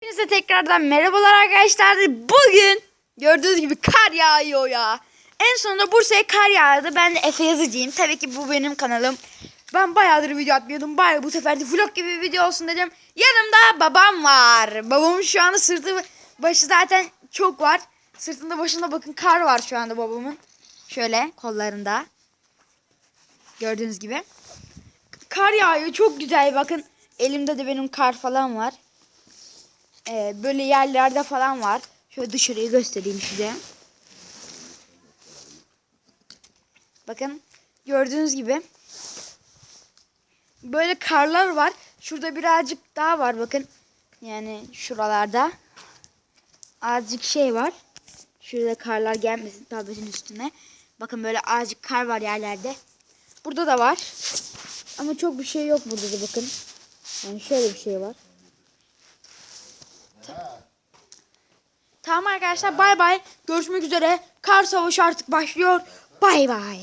Hepinize tekrardan merhabalar arkadaşlar. Bugün gördüğünüz gibi kar yağıyor ya. En sonunda Bursa'ya kar yağdı. Ben de Efe Yazıcıyım. Tabii ki bu benim kanalım. Ben bayağıdır video atmıyordum. Bari bu sefer de vlog gibi bir video olsun dedim. Yanımda babam var. Babamın şu anda sırtı başı zaten çok var. Sırtında başında bakın kar var şu anda babamın. Şöyle kollarında. Gördüğünüz gibi. Kar yağıyor. Çok güzel. Bakın elimde de benim kar falan var. Ee, böyle yerlerde falan var. Şöyle dışarıyı göstereyim size. Bakın gördüğünüz gibi böyle karlar var. Şurada birazcık daha var bakın. Yani şuralarda azıcık şey var. Şurada karlar gelmesin tabletin üstüne. Bakın böyle azıcık kar var yerlerde. Burada da var. Ama çok bir şey yok burada da bakın. Yani şöyle bir şey var. Tamam arkadaşlar bay bay. Görüşmek üzere. Kar savaşı artık başlıyor. Bay bay.